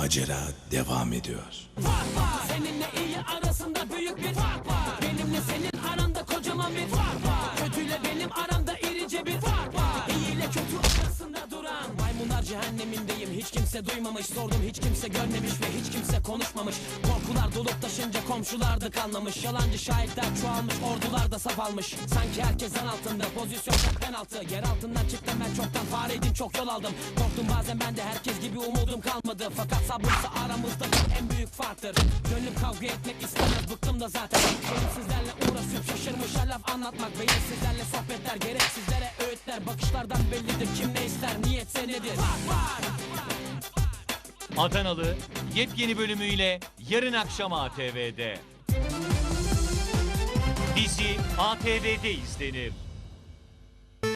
Macera devam ediyor. Seninle iyi arasında büyük bir Maymunlar cehennemindeyim. Hiç kimse duymamış Sordum hiç kimse görmemiş ve hiç kimse konuşmamış. Korkular dolup taşınca komşular da kanlamış Yalancı şahitler çoğalmış ordular da saf almış. Sanki herkes zan altında pozisyon çok penaltı Yer altından çıktım ben çoktan fareydim çok yol aldım. Korktum bazen ben de herkes gibi umudum kalmadı. Fakat sabrımsa aramızda en büyük farktır. Gönlüm kavga etmek istemez bıktım da zaten. Benim sizlerle uğraşıp şaşırmış laf anlatmak Benim sizlerle sohbetler gereksizlere öğütler Bakışlardan bellidir kim ne ister niyetse nedir Adanalı yepyeni bölümüyle yarın akşam ATV'de. Dizi ATV'de izlenir.